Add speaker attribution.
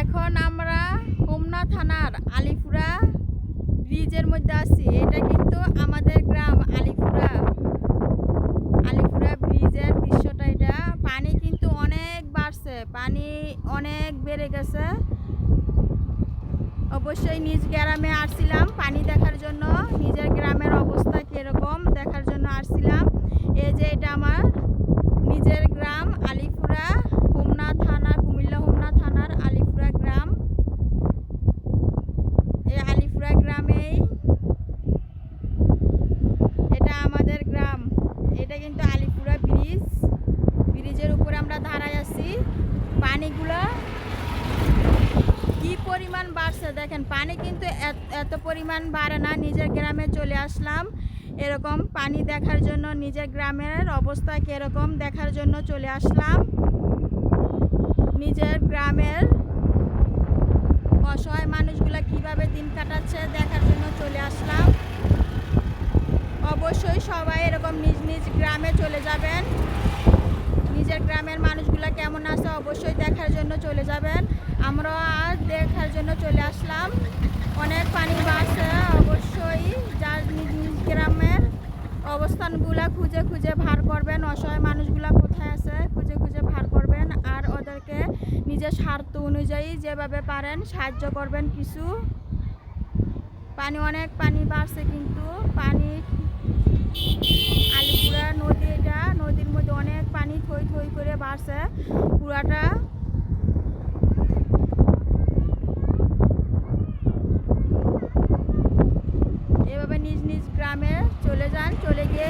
Speaker 1: এখন আমরা হোমনা থানার আলিপুরা ব্রিজের মধ্যে আছি। এটা কিন্তু আমাদের গ্রাম, আলিপুরা। আলিপুরা ব্রিজের দৃশ্যটা এটা। পানি কিন্তু অনেক বাড়ছে। পানি অনেক বেড়ে গেছে। অবশ্যই নিজ গ্রামে আসছিলাম পানি দেখার জন্য। নিজের গ্রামের অবস্থা কীরকম দেখার জন্য আসছিলাম। এই যে এটা আমার নিজের গ্রাম আলিপুরা হোমনা থানা কুমিল্লা হোমনা থানার আলিপুরা গ্রাম এই গ্রামেই এটা আমাদের গ্রাম। এটা কিন্তু আলিপুরা ব্রিজ। ব্রিজের উপরে আমরা দাঁড়ায় আছি। পানিগুলো কি পরিমাণ বাড়ছে দেখেন, পানি কিন্তু এত- পরিমাণ বাড়ে না। নিজের গ্রামে চলে আসলাম। এরকম পানি দেখার জন্য নিজের গ্রামের অবস্থা কীরকম দেখার জন্য চলে আসলাম। নিজের গ্রামের অসহায় মানুষগুলা কীভাবে দিন কাটাচ্ছে দেখার জন্য চলে আসলাম। অবশ্যই সবাই এরকম নিজ নিজ গ্রামে চলে যাবেন। নিজের গ্রামের মানুষগুলা কেমন আছে অবশ্যই দেখার জন্য চলে যাবেন। আমরা আজ দেখার জন্য চলে আসলাম। অনেক পানি বাড়ছে অবশ্যই। যার নিজ নিজ গ্রামের অবস্থানগুলা খুঁজে খুঁজে ভার করবেন। অসহায় মানুষগুলা কোথায় আছে খুঁজে খুঁজে ভার করবেন আর ওদেরকে নিজের স্বার্থ অনুযায়ী যেভাবে পারেন সাহায্য করবেন কিছু। পানি অনেক পানি বাড়ছে কিন্তু পানি আলিপুরা নদী এটা, নদীর মধ্যে অনেক পানি থই থই করে বাড়ছে পুরাটা। এভাবে নিজ নিজ গ্রামে চলে যান, চলে গিয়ে